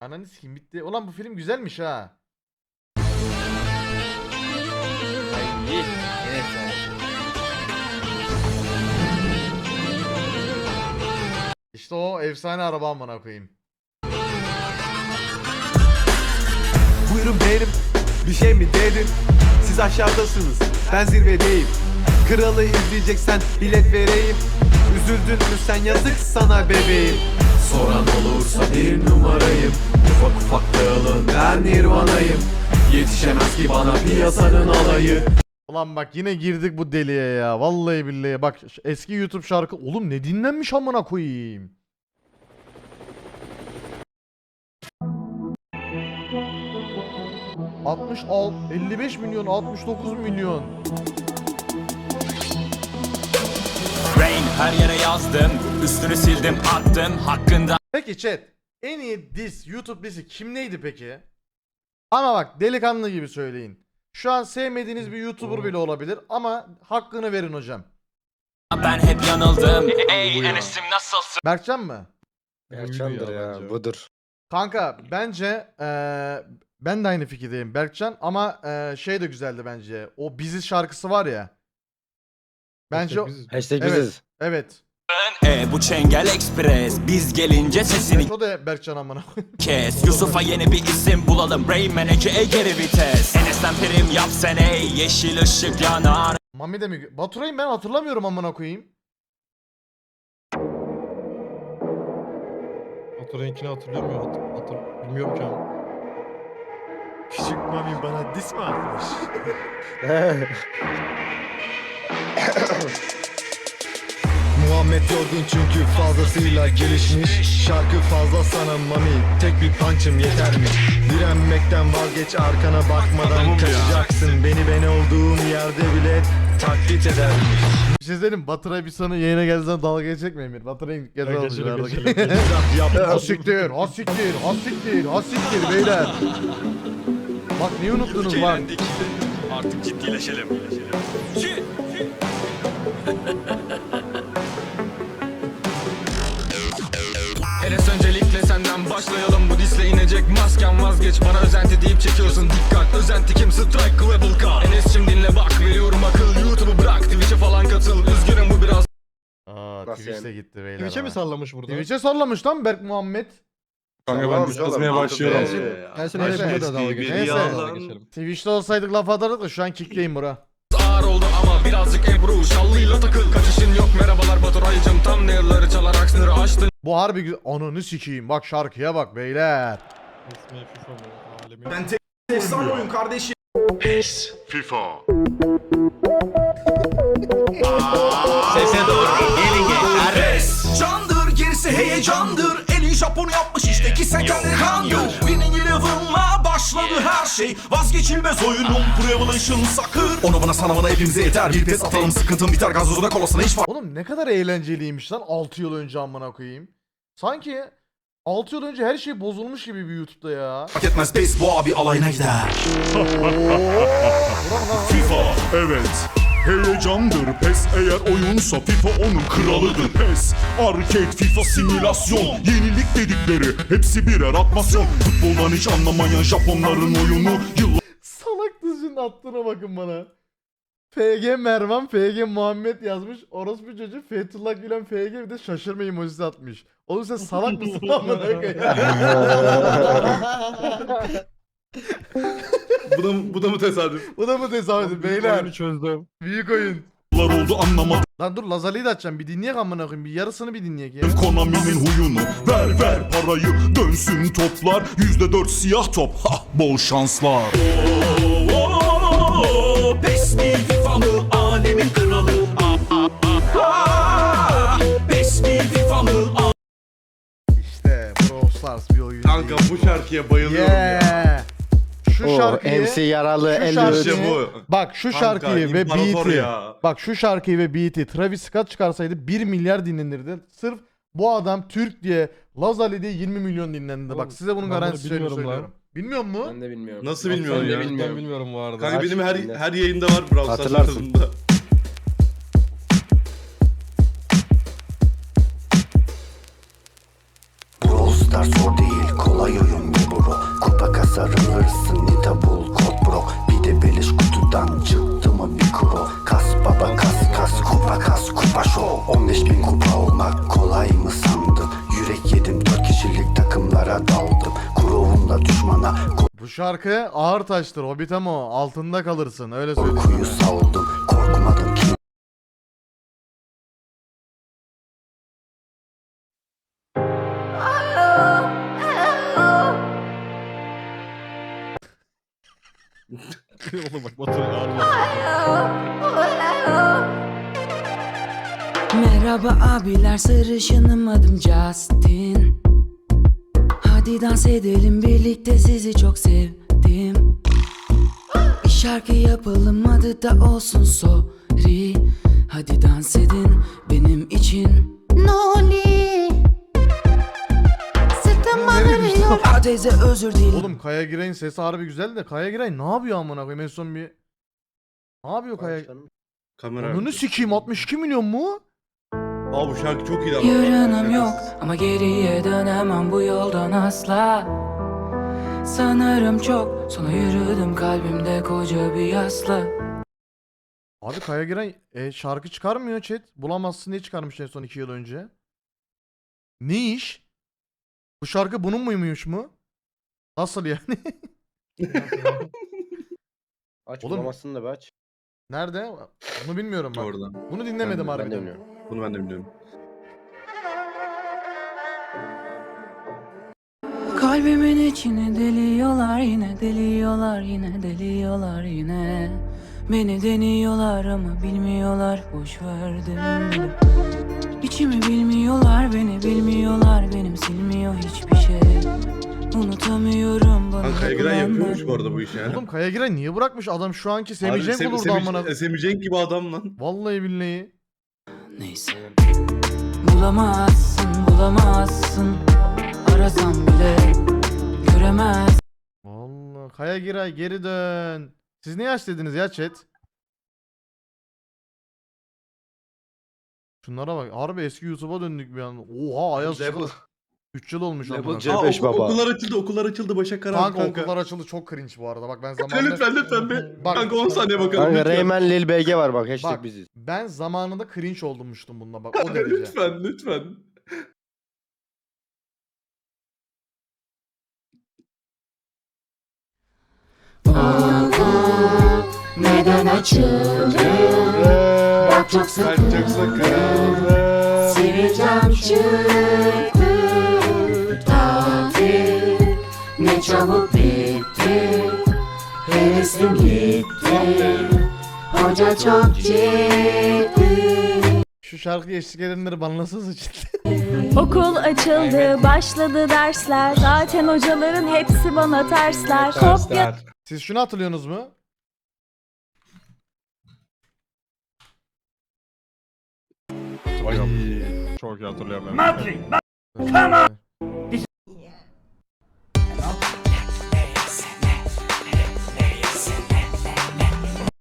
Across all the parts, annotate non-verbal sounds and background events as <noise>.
Ananı sikeyim bitti. Ulan bu film güzelmiş ha. İşte o efsane araba amına koyayım. Buyurun benim bir şey mi dedin? Siz aşağıdasınız ben zirvedeyim Kralı izleyeceksen bilet vereyim Üzüldün mü sen yazık sana bebeğim Soran olursa bir numarayım Ufak ufak dağılın ben Nirvana'yım Yetişemez ki bana piyasanın alayı Ulan bak yine girdik bu deliye ya. Vallahi billahi. Bak eski YouTube şarkı. Oğlum ne dinlenmiş amına koyayım. ...60 al 55 milyon 69 milyon. Rain her yere yazdım Üstünü sildim attım Hakkında Peki chat en iyi diz YouTube dizi kim neydi peki? Ama bak delikanlı gibi söyleyin. Şu an sevmediğiniz bir YouTuber bile olabilir ama hakkını verin hocam. ben hep yanıldım Ey Enes'im nasılsın? Berkcan mı? Berkcan'dır ya, budur. Kanka bence eee, ben de aynı fikirdeyim Berkcan ama eee, şey de güzeldi bence. O Biziz şarkısı var ya. Bence o- Hashtag Evet. biziz. evet. E bu Çengel Express Biz gelince sesini Evet, o da Berkcan amına. koyayım. kes Yusuf'a yeni bir isim bulalım Rain Manager'e geri vites Enes'ten prim yap sen ey Yeşil ışık yanar Mami de mi? Baturay'ım ben hatırlamıyorum amına koyayım. Oturunkini hatırlıyor muyum? Hatır, hatır, bilmiyorum ki. Küçük mami bana dis mi atmış? <laughs> <laughs> <laughs> Muhammed yorgun çünkü fazlasıyla gelişmiş Şarkı fazla sana mami Tek bir punch'ım yeter mi? Direnmekten vazgeç arkana bakmadan kaçacaksın Beni ben olduğum yerde bile taklit edermiş Bir şey söyleyeyim mi? Baturay bir sonra yayına geldiği zaman dalga geçecek mi Emir? Baturay'ın gezer olmuş geçelim, arada. geçelim. <laughs> Rap yapma Hasiktir, hasiktir, hasiktir, hasiktir beyler. Bak neyi unuttunuz bak. Artık ciddileşelim Enes başlayalım bu disle inecek masken vazgeç bana özenti deyip çekiyorsun dikkat özenti kim strike level car Enes'cim dinle bak veriyorum akıl YouTube'u bırak Twitch'e falan katıl üzgünüm bu biraz Aa Nasıl Twitch'e yani? gitti beyler. Twitch'e mi sallamış burada? Twitch'e sallamış lan Berk Muhammed. Kanka ben düz kazmaya başlıyorum. En son öyle Neyse. bir da dalga geçelim. Twitch'te olsaydık laf atardık da şu an kickleyim bura. ağır oldu ama birazcık Ebru Şallıyla takıl kaçışın yok merhabalar Baturay'cım Tam nail'ları çalarak sınırı aştın Bu harbi güzel. Ananı sikeyim. Bak şarkıya bak beyler. FIFA. Ben tek efsane oyun kardeşim. Candır gerisi heyecandır Elin Japon yapmış işte ki sen kendini kandır Winning Eleven'la başladı her şey. Vazgeçilmez oyunum Pro Evolution sakır Onu bana sana bana hepimize yeter. Bir pes atalım sıkıntım biter. Gazozuna kolasına hiç fark Oğlum ne kadar eğlenceliymiş lan 6 yıl önce amına koyayım. Sanki 6 yıl önce her şey bozulmuş gibi bir YouTube'da ya. etmez Base bu abi alayına gider. <laughs> FIFA evet Heyecandır PES eğer oyunsa FIFA onun kralıdır PES Arcade FIFA simülasyon Yenilik dedikleri hepsi birer atmasyon Futboldan hiç anlamayan Japonların oyunu Yıllar Salak dizinin attığına bakın bana. FG Mervan, FG Muhammed yazmış. Orospu çocuğu Fethullah Gülen FG bir de şaşırma emojisi atmış. Oğlum sen salak mısın <laughs> amına koyayım? <laughs> bu da bu da mı tesadüf? Bu da mı tesadüf beyler? çözdüm. Büyük oyun. oldu anlamadım Lan dur Lazali'yi de açacağım. Bir dinleyek amına koyayım. Bir yarısını bir dinleyek ya. Konami'nin huyunu Ver ver parayı dönsün toplar Yüzde dört siyah top ha bol şanslar PES mi FIFA mı alemin kralı Ah, ah, ah, ah. Mı İşte Brawl Stars bir oyun. Kanka değil. bu şarkıya bayılıyorum ya. Yeah. Şu O şarkıyı MC yaralı şu el şarkıyı- İşte bu. bak şu Kanka, şarkıyı ve imparator beat'i ya. bak şu şarkıyı ve beat'i Travis Scott çıkarsaydı 1 milyar dinlenirdi. Sırf bu adam Türk diye Lazali diye 20 milyon dinlendi. Bak size bunun ben bunu garantisini bilmiyorum lan. söylüyorum. Bilmiyor musun? Ben de bilmiyorum. Nasıl Ben bilmiyorsun de ya? bilmiyorum. bilmiyorum bu arada. Kanka benim her şekilde. her yayında var Brawl Stars Hatırlarsın. tadında. Brawl Stars zor değil kolay oyun sarılırsın nita bul kod bro Bir de beleş kutudan çıktı mı bir kuro Kas baba kas kas kupa kas kupa show 15 bin kupa olmak kolay mı sandın? Yürek yedim 4 kişilik takımlara daldım. Kurovumla düşmana Bu şarkı ağır taştır Hobbitamo altında kalırsın öyle söyleyeyim korkuyu saldım Korkmadım ki <laughs> Oğlum bak Batu ağır Merhaba abiler sarışınım adım Justin. Hadi dans edelim birlikte sizi çok sevdim. Bir şarkı yapalım adı da olsun sorry. Hadi dans edin benim için. Noli Aa, teyze özür dilerim Oğlum Kaya Giray'ın sesi harbi güzel de Kaya Giray ne yapıyor amına koyayım en son bir Ne yapıyor Kaya Kamera. Onunu sikeyim 62 milyon mu? Aa bu şarkı çok iyi Yarınım yok ama geriye dönemem bu yoldan asla Sanırım çok sonra yürüdüm kalbimde koca bir yasla Abi Kaya Giray e, şarkı çıkarmıyor chat. Bulamazsın diye çıkarmış en son 2 yıl önce. Ne iş? Bu şarkı bunun muymuş mu? Nasıl yani? <laughs> Aç Oğlum. bulamazsın da be aç. Nerede? Bunu bilmiyorum bak. Orada. Bunu dinlemedim ben, de- ben de harbiden. biliyorum. Bunu ben de biliyorum. Kalbimin içine deliyorlar yine deliyorlar yine deliyorlar yine Beni deniyorlar ama bilmiyorlar boş verdim bile İçimi bilmiyorlar beni bilmiyorlar benim silmiyor hiçbir şey Unutamıyorum bana Kanka Kayagıran yapıyormuş yapılanları. bu arada bu işi ya. Oğlum Kaya Giray niye bırakmış adam şu anki Semih Cenk Sem- olurdu Semih- amına. Semih Cenk gibi adam lan. Vallahi billahi. Neyse Bulamazsın bulamazsın Arasam bile Göremez Vallahi Kaya Giray geri dön. Siz ne yaş dediniz ya chat? Şunlara bak. Harbi eski YouTube'a döndük bir an. Oha Ayaz Level. 3 yıl olmuş amına. Aa, koyayım. okul- Okullar açıldı okullar açıldı Başak Karan Kanka, kanka. okullar açıldı çok cringe bu arada. Bak ben zamanında lütfen lütfen bir. Bak- Kanka 10 saniye bakalım. Kanka lütfen. Reymen Lil BG var bak hashtag Bak biziz. ben zamanında cringe oldummuştum bununla bak o Kanka, derece. lütfen lütfen. Neden açıldı çok sıkı çok sakın. Seveceğim çıktı Tatil Ne çabuk bitti Hevesim gitti Hoca çok ciddi Şu şarkı eşlik edenleri banlasanız için. <laughs> Okul açıldı, başladı dersler. Zaten hocaların hepsi bana tersler. Kopya Siz şunu hatırlıyorsunuz mu? Çok iyi hatırlıyorum ben.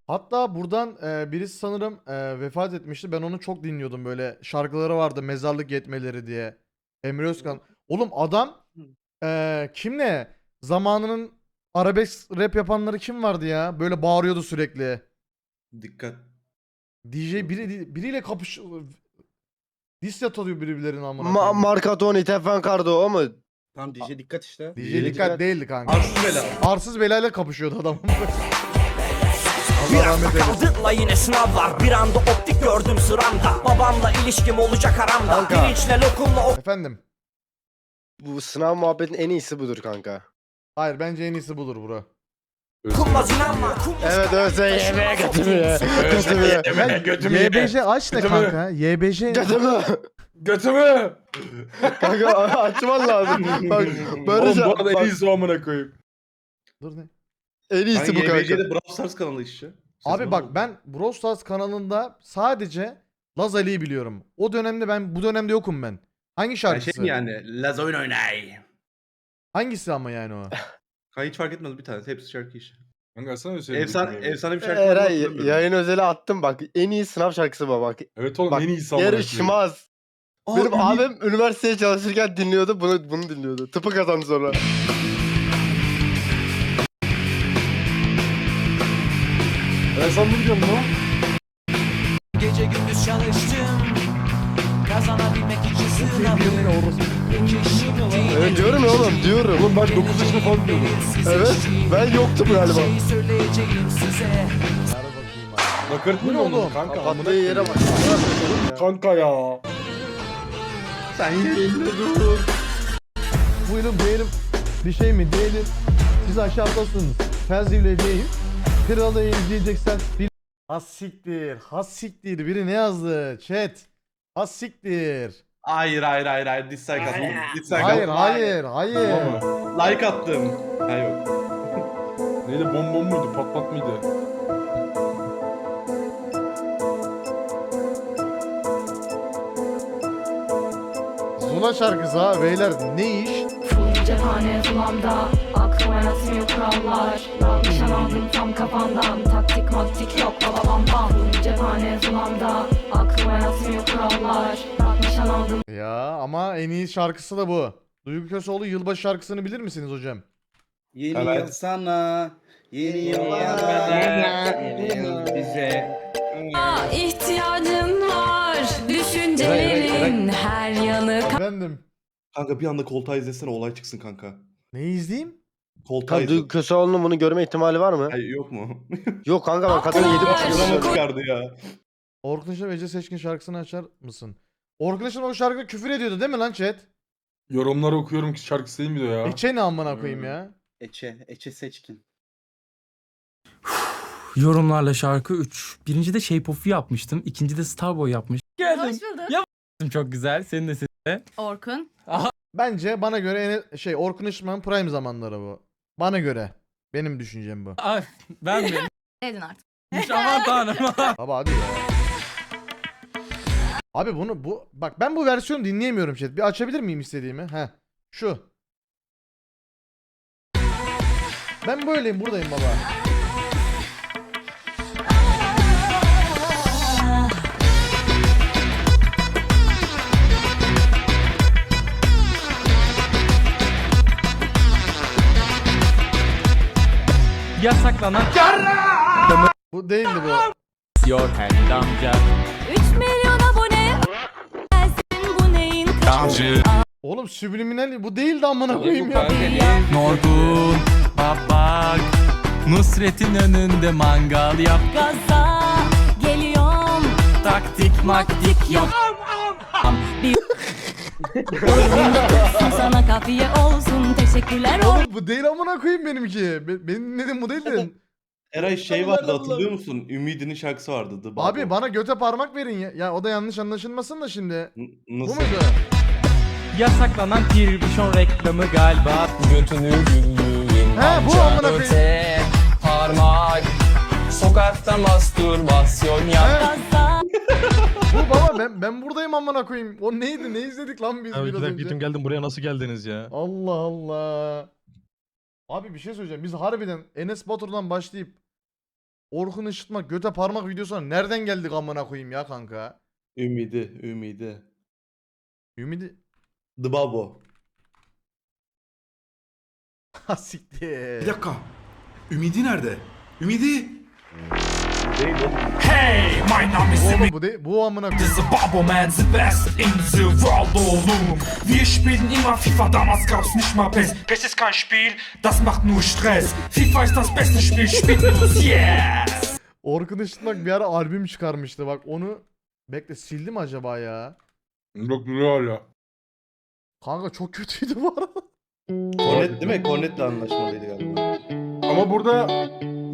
Hatta buradan e, birisi sanırım e, vefat etmişti. Ben onu çok dinliyordum böyle. Şarkıları vardı mezarlık yetmeleri diye. Emre Özkan. Oğlum adam e, kimle? Zamanının arabesk rap yapanları kim vardı ya? Böyle bağırıyordu sürekli. Dikkat. DJ biri biriyle kapış Diss atıyor birbirlerine amına Ma koyayım. Marcatoni, Tefen Cardo o mu? Tamam DJ dikkat işte. DJ dikkat değildi kanka. Arsız bela. Arsız belayla kapışıyordu adam. <laughs> Rahmet eylesin. kaldı la yine sınavlar Bir anda optik gördüm sıramda Babamla ilişkim olacak aramda Kanka. Pirinçle lokumla Efendim. Bu sınav muhabbetin en iyisi budur kanka. Hayır bence en iyisi budur bro. Okunmaz inanma Evet evet sen yemeğe götürüyor. Götürüyor. Ben YBJ aç ne kanka? YBJ Götümü. Götümü. Kanka <laughs> açman lazım. Bak böyle Oğlum bu arada en bak, iyisi o amına koyayım. Dur ne? en iyisi bu Kanka. YBC'de Brawl Stars kanalı işte. Abi bak ben Brawl Stars kanalında sadece Laz Ali'yi biliyorum. O dönemde ben bu dönemde yokum ben. Hangi Ben şarkısı? şey mi yani? Laz oyun oynay. Hangisi ama yani o? <laughs> Ha, hiç fark etmez bir tanesi. Hepsi şarkı işi. Kanka sana bir şey Efsane, efsane bir şarkı. Eray olduğunu hatırlamıyorum. yayın özeli attım bak. En iyi sınav şarkısı bu bak. Evet oğlum Bak, en iyi insan. Yarışmaz. Aa, Benim ünlü- abim üniversiteye çalışırken dinliyordu. Bunu bunu dinliyordu. Tıpı kazandı sonra. Ben sana bunu diyorum lan. Gece gündüz çalıştım Kazanabilmek için sınavı Evet diyorum ya oğlum diyorum. Oğlum ben 9 yaşında falan diyordum. Evet ben yoktum galiba. Ne mı oğlum? Kanka amına yere bak. Kanka ya. Sen yerinde dur. Buyurun diyelim. Bir şey mi diyelim. Siz aşağıdasınız. Fenzivle değil. Kralı izleyeceksen bil. Has siktir. Has siktir. Biri ne yazdı? Chat. Has siktir. Hayır hayır hayır hayır dislike attım. Dislike Hayır attım. hayır hayır. Tamam mı? Like attım. Ha yok. <laughs> Neydi bom bom muydu? Pat pat mıydı? Zula şarkısı ha beyler. Ne iş? Cephane zulamda Aklıma yatmıyor kurallar Nişan aldım tam kafandan Taktik maktik yok baba bam bam Cephane zulamda Aklıma yatmıyor kurallar Nişan aldım Ya ama en iyi şarkısı da bu. Duygu Köseoğlu yılbaşı şarkısını bilir misiniz hocam? Yeni Evet. yıl sana. Yeni yıl bize. İhtiyacın var Düşüncelerin her yanı Efendim. Kanka bir anda koltuğa izlesene olay çıksın kanka. Ne izleyeyim? Koltuğa Kanka izle. Duygu Köseoğlu'nun bunu görme ihtimali var mı? Ay yok mu? <laughs> Yok kanka ben kadını yedi buçuk yıl çıkardı ya. Orkun Işıtma Ece Seçkin şarkısını açar mısın? Işıtma o şarkıda küfür ediyordu değil mi lan chat? Yorumları okuyorum ki şarkı mi diyor ya. Eçe ne amına koyayım ya? Eçe, Eçe seçkin. Yorumlarla şarkı 3. Birinci de Shape of'u yapmıştım. İkinci de Starboy yapmış. Geldim. bulduk. Ya- Çok güzel. Senin de senin. Orkun. Bence bana göre en şey Orkun Işıtma'nın prime zamanları bu. Bana göre. Benim düşüncem bu. Ay, ben mi? <laughs> Dedin artık. Aman tanrım. <laughs> Baba hadi ya. Abi bunu bu bak ben bu versiyonu dinleyemiyorum chat. Bir açabilir miyim istediğimi? He. Şu. Ben böyleyim buradayım baba. Yasaklanan Bu değildi bu. Your hand amca. 3 milyon kaçı Oğlum subliminal bu değildi amına koyayım ya. Norgun, babak, Nusret'in önünde mangal yap. Gaza geliyorum Taktik maktik yok. <laughs> Sana kafiye olsun teşekkürler Oğlum bu değil amına koyayım benimki. Be- benim dedim bu değildi. <laughs> Eray şey vardı hatırlıyor musun? Ümidi'nin şarkısı vardı. The Bubble. Abi bana göte parmak verin ya. Ya o da yanlış anlaşılmasın da şimdi. N- Bu Nasıl? muydu? Yasaklanan Tirbişon reklamı galiba. Götünü güldüğün He bu amına koyayım. parmak. Sokakta mastürbasyon yap. <laughs> Bu baba ben ben buradayım amına koyayım. O neydi? Ne izledik lan biz biraz önce? geldim buraya nasıl geldiniz ya? Allah Allah. Abi bir şey söyleyeceğim. Biz harbiden Enes Batur'dan başlayıp Orkun Işıtma göte parmak videosuna nereden geldik amına koyayım ya kanka? Ümidi, Ümidi. Ümidi The Babo. Ha siktir. Bir dakika Ümidi nerede? Ümidi Değil. Hey my name is Oğlum bu değil. Bu amına koyayım. The Bubble Man, the best in the world, oğlum Wir spielen immer FIFA, damals gab's nicht mal PES PES ist kein Spiel, das macht nur Stress FIFA ist das beste Spiel, spielt uns yes Orkun Işıtmak bir ara albüm çıkarmıştı bak onu bekle sildi mi acaba ya? Yok duruyor hala. Kanka çok kötüydü bu arada. Cornet değil mi? Cornet'le anlaşmalıydı galiba. Ama burada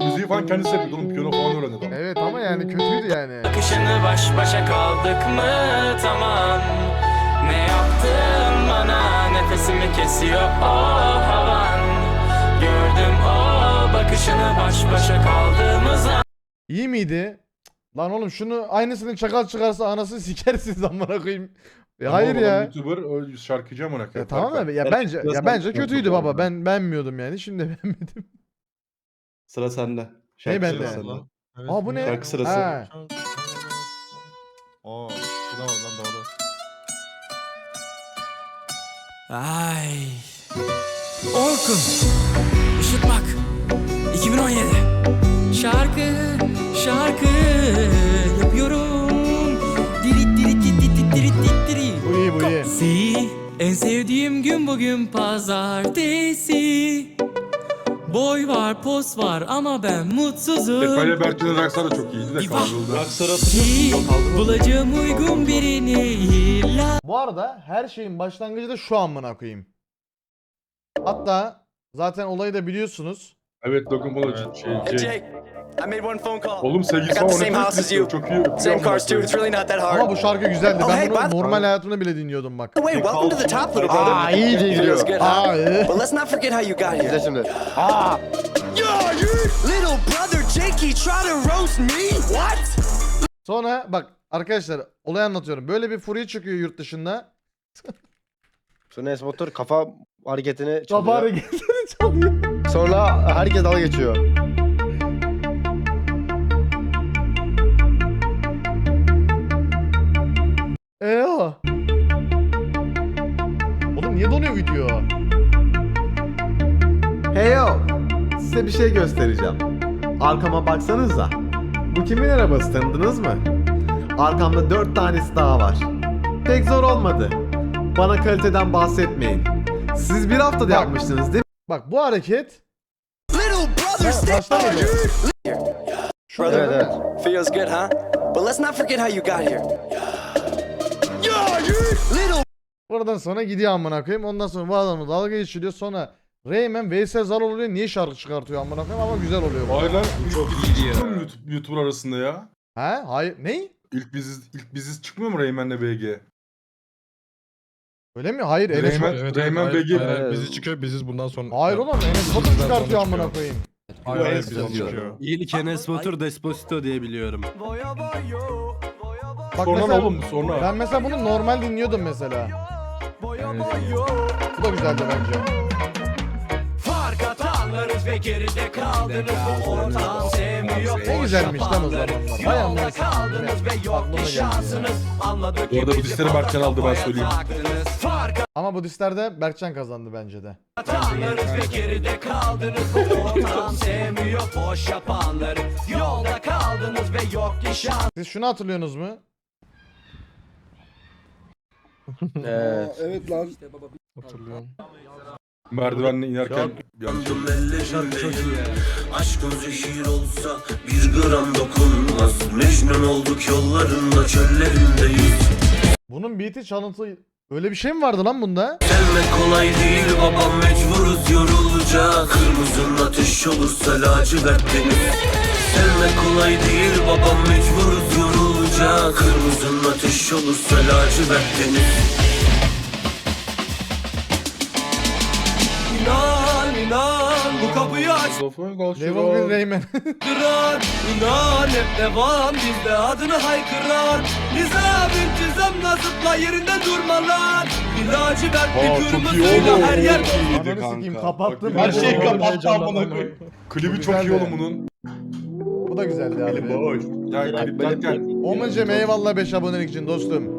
müziği falan kendisi yapıyordu oğlum. Piyano falan öğrendi adam. Evet ama yani kötüydü yani. Bakışını baş başa kaldık mı tamam Ne yaptın bana nefesimi kesiyor o havan Gördüm o bakışını baş başa kaldığımız an İyi miydi? Lan oğlum şunu aynısını çakal çıkarsa anasını <laughs> sikersiniz amına koyayım. E, Ama hayır o adam ya. YouTuber, o şarkıcı amına Ya koyayım. tamam da ya Ben bence ya bence daha- kötüydü baba. Ben beğenmiyordum yani. Şimdi <laughs> beğenmedim. Sıra sende. Şarkı bende? sıra sende. Aa bu ne? Şarkı sırası. Ha. Aa, bu da var lan doğru. Ay Orkun Işıtmak 2017 Şarkı Şarkı iyi bu iyi. Si, en sevdiğim gün bugün pazartesi. Boy var, pos var ama ben mutsuzum. Efe'yle Berkcan'ın Rockstar da çok iyiydi de kaldırıldı. Rockstar'a Ki bulacağım uygun birini illa. Bu arada her şeyin başlangıcı da şu amına koyayım. Hatta zaten olayı da biliyorsunuz. Evet Logan Paul şey, şey. Jake, I made one phone call. Oğlum sevgilisi I got falan the same onu house as you. çok iyi. Same cars too. It's really not that hard. Ama bu şarkı güzeldi. Oh, Ben hey, bunu normal hayatımda bile dinliyordum bak. Way, welcome to the top, little brother. Aa iyi huh? Aa iyi. But let's not forget how you got İzle here. şimdi. Yeah, you little brother Jakey try to roast me. What? Sonra bak arkadaşlar olayı anlatıyorum. Böyle bir furya çıkıyor yurt dışında. Sonra Enes Batur kafa hareketini Kafa çalıyor. hareketleri çalıyor. Sonra herkes dalga geçiyor. Eee. Oğlum niye donuyor video? Heyo! Size bir şey göstereceğim. Arkama baksanıza. Bu kimin arabası tanıdınız mı? Arkamda dört tanesi daha var. Pek zor olmadı. Bana kaliteden bahsetmeyin. Siz bir haftada yapmıştınız değil mi? Bak bu hareket brother Evet evet. feels good, huh? But let's not forget how you got here. Little Oradan sonra gidiyor amına koyayım. Ondan sonra bu adamı dalga geçiriyor. Sonra Rayman Veysel Zal oluyor. Niye şarkı çıkartıyor amına koyayım ama güzel oluyor. Hayır lan. Çok iyi YouTube, YouTuber arasında ya. He? Hayır. Ne? İlk biziz, ilk biziz çıkmıyor mu Rayman'le BG? Öyle mi? Hayır. Rayman, Batur- evet, Rayman hayır, BG. hayır. bizi çıkıyor biziz bundan sonra. Hayır oğlum Enes Batur çıkartıyor amına koyayım. Hayır, hayır. İlk Enes Batur Desposito diye biliyorum. Bak Sonra mesela, oğlum sonra. Ben mesela bunu normal dinliyordum mesela. Bu da güzeldi bence. Fark atanlarız ve geride kaldınız bu ortam sevmiyor Ne güzelmiş lan o zamanlar. Vay amına kaldınız ve yok Aklıma bir geldi şansınız Anladık Bu arada bu bizi listeleri Berkcan aldı, ben söyleyeyim. Bu Berkcan kazandı bence de. atanlarız ve geride kaldınız bu ortam sevmiyor boş yapanları Yolda kaldınız ve yok ki Siz şunu hatırlıyorsunuz mu? <laughs> Evet. Evet lan. Merdivenle inerken yanlış iyi Aşkın zehir olsa bir gram dokunmaz Mecnun olduk yollarında çöllerinde Bunun beat'i çalıntı... Öyle bir şey mi vardı lan bunda? Sevmek kolay değil babam mecburuz yorulacak Kırmızın ateş olursa lacivert deniz. Sevmek kolay değil babam mecburuz yorulacak Kırmızın ateş olursa lacivert deniz kapıyı aç Level 1 Galşıran. Rayman. Kıran inan hep devam bizde adını haykıran Nizam intizamla zıpla yerinde durma lan Bir lacivert Aa, bir çok iyi kırmızıyla oğlum. her yer Çok iyiydi Ananı sikeyim kanka. kapattım. Her şeyi Ben- kapattı amına koyayım. Klibi çok iyi oğlum bunun. Bu da güzeldi abi. Boş. Ya klip derken. Omuncem eyvallah 5 abonelik için dostum.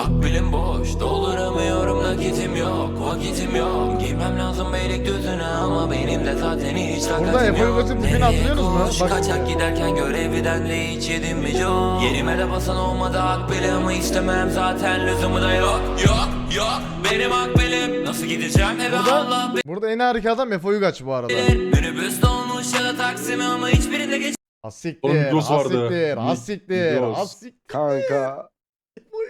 Akbilim boş dolduramıyorum nakitim yok Vakitim yok Girmem lazım Beylikdüzü'ne ama benim de zaten hiç Burada takatim Efe yok Uygaç'ın tipini Nereye hatırlıyorsunuz mu? koş, Bak. Kaçak giderken görevden de hiç yedim mi çok Yerime de basan olmadı akbilimi istemem zaten lüzumu da yok Yok yok benim akbilim Nasıl gideceğim eve Allah Burada, en harika adam Efe Uygaç bu arada. bilir Minibüs dolmuş ya da taksimi ama hiçbirinde geç Asiktir, Oğlum Migros vardı. asiktir, Mi- asiktir, Migros. asiktir. Kanka.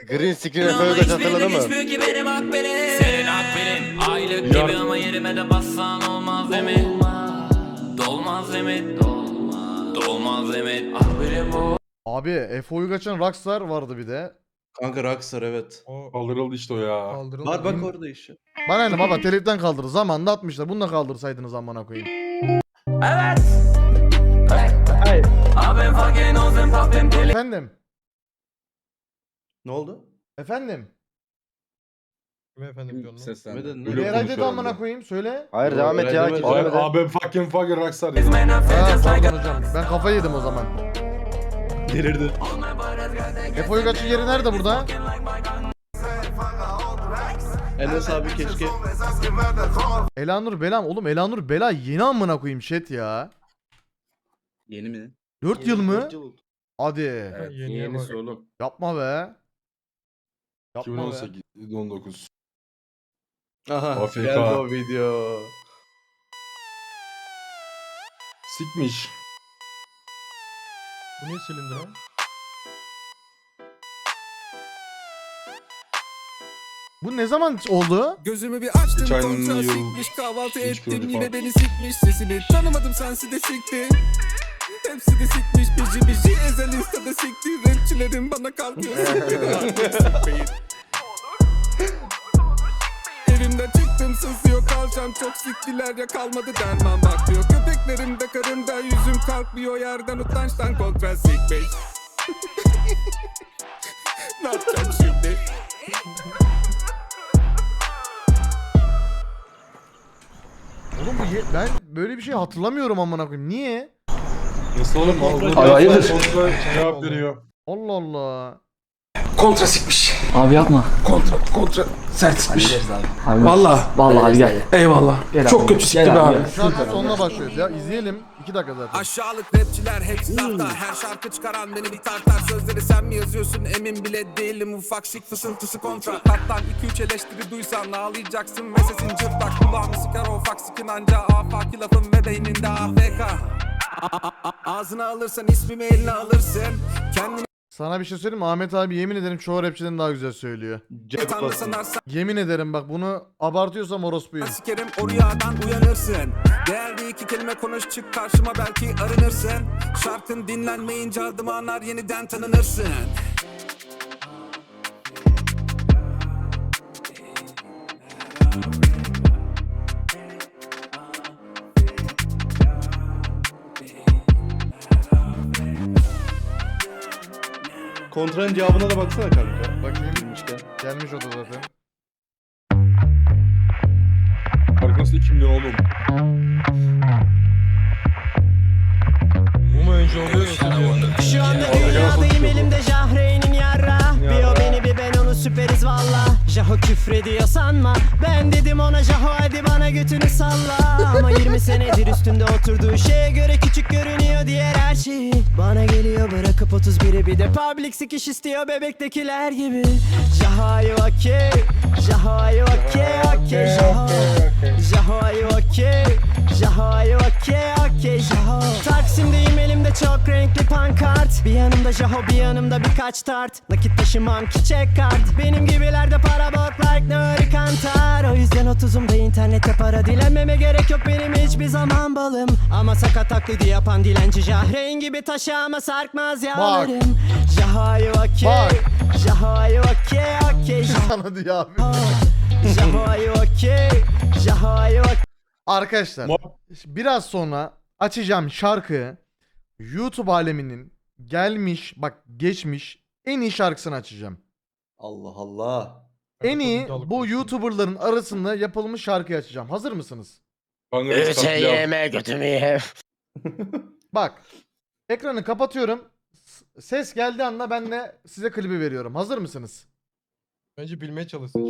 Green screen ama Efe Uygaç hiçbirinde hatırladın mı? geçmiyor ki benim akbilim Senin akbilin aylık gibi ama yerime de bassan olmaz mi? Dolmaz mi? Dolmaz Dolmaz değil mi? Akbilim bu Abi Efe Uygaç'ın Rockstar vardı bir de. Kanka Rockstar evet. Kaldırıldı işte o ya. Var bak orada işte. Bana ne baba teliften kaldırır. Zamanında atmışlar. Bunu da kaldırsaydınız amına koyayım. Evet I've been fucking hoes and popping pills Efendim. Ne oldu? Efendim. Demedin Öyle Bir Eray dedi konuşuyor amına herhalde. koyayım söyle. Hayır devam et ya. Hayır, kimse Hayır demedi. abi fucking fucking rockstar Ha, pardon hocam. Ben kafayı yedim o zaman. Delirdi. Efe Uygaç'ın yeri nerede burada? Enes abi keşke. Elanur Belam. Oğlum Elanur Bela yeni amına koyayım chat ya. Yeni mi? 4 yıl mı? Hadi. Evet, Yeniye yenisi bak. oğlum. Yapma be. Yapma be. 2018, 2019. Aha AFK. geldi o video. Sikmiş. Bu niye silindi lan? Bu ne zaman oldu? Gözümü bir açtım Geçen kontra yıl sikmiş kahvaltı hiç ettim yine beni sikmiş sesini tanımadım sensi de sikti Hepsi de sikmiş bici bici ezel instada sikti. Rapçilerin bana kalkıyor <laughs> Evimden çıktım sızıyor kalacağım çok siktiler. Ya kalmadı derman bakmıyor Köpeklerim de karımda yüzüm kalkmıyor. Yerden utançtan kontra sikmiş. <laughs> Ne yapacağım şimdi? Oğlum bu ye- ben böyle bir şey hatırlamıyorum amına koyayım. Niye? Nasıl oğlum? Hayırdır? Kontrol cevap veriyor. Allah Allah. Kontra sikmiş. Abi yapma. Kontra, kontra sert sikmiş. Abi. Vallahi. Vallahi hadi gel. Eyvallah. Gel Çok abi, kötü gel sikti be abi, abi. gel. Şarkı sonuna başlıyoruz ya. İzleyelim. 2 dakika zaten. Aşağılık rapçiler hepsi tahta Her şarkı çıkaran beni bir tartar Sözleri sen mi yazıyorsun emin bile değilim Ufak şık fısıltısı kontra Kattan 2-3 eleştiri duysan ağlayacaksın Ve sesin cırtlak kulağımı sıkar o ufak sıkın Anca afaki lafım ve beyninde AFK Ağzına alırsan ismimi eline alırsın Kendini Sana bir şey söyleyeyim mi? Ahmet abi yemin ederim çoğu rapçiden daha güzel söylüyor. sanarsan Yemin ederim bak bunu abartıyorsam orospuyum. Sikerim o rüyadan uyanırsın Değerli iki kelime konuş çık karşıma belki arınırsın Şarkın dinlenmeyince adımı anar yeniden tanınırsın Kontranın cevabına da baksana kanka. Bakayım. Bilmişken. Gelmiş o da zaten. Arkası 2 milyon oğlum. Küfrediyor sanma Ben dedim ona Jaho hadi bana götünü salla Ama 20 senedir üstünde oturduğu şeye göre küçük görünüyor diğer her şeyi Bana geliyor bırakıp 31'i bir de public sikiş istiyor bebektekiler gibi Jaho are you okay? Jaho are you okay? Okay Jaho Jaho are you okay? Jaho are you okay? Okay Jaho Taksim'deyim elimde çok renkli pankart Bir yanımda Jaho bir yanımda birkaç tart Nakit taşımam ki check kart Benim gibilerde para bok like Nuri Kantar O yüzden otuzumda internette para dilenmeme gerek yok benim hiçbir zaman balım Ama sakat taklidi yapan dilenci Jahreyn gibi taşağıma sarkmaz yağlarım Jaho are you okay? Jaho are you okay? Okay <laughs> Jaho Sana diyor abi. Jaho are you okay? Arkadaşlar biraz sonra açacağım şarkı YouTube aleminin gelmiş bak geçmiş en iyi şarkısını açacağım. Allah Allah. En iyi bu YouTuber'ların arasında yapılmış şarkıyı açacağım. Hazır mısınız? Bangladeş katliam. götümü ye. Bak ekranı kapatıyorum. S- Ses geldiği anda ben de size klibi veriyorum. Hazır mısınız? Bence bilmeye çalışsın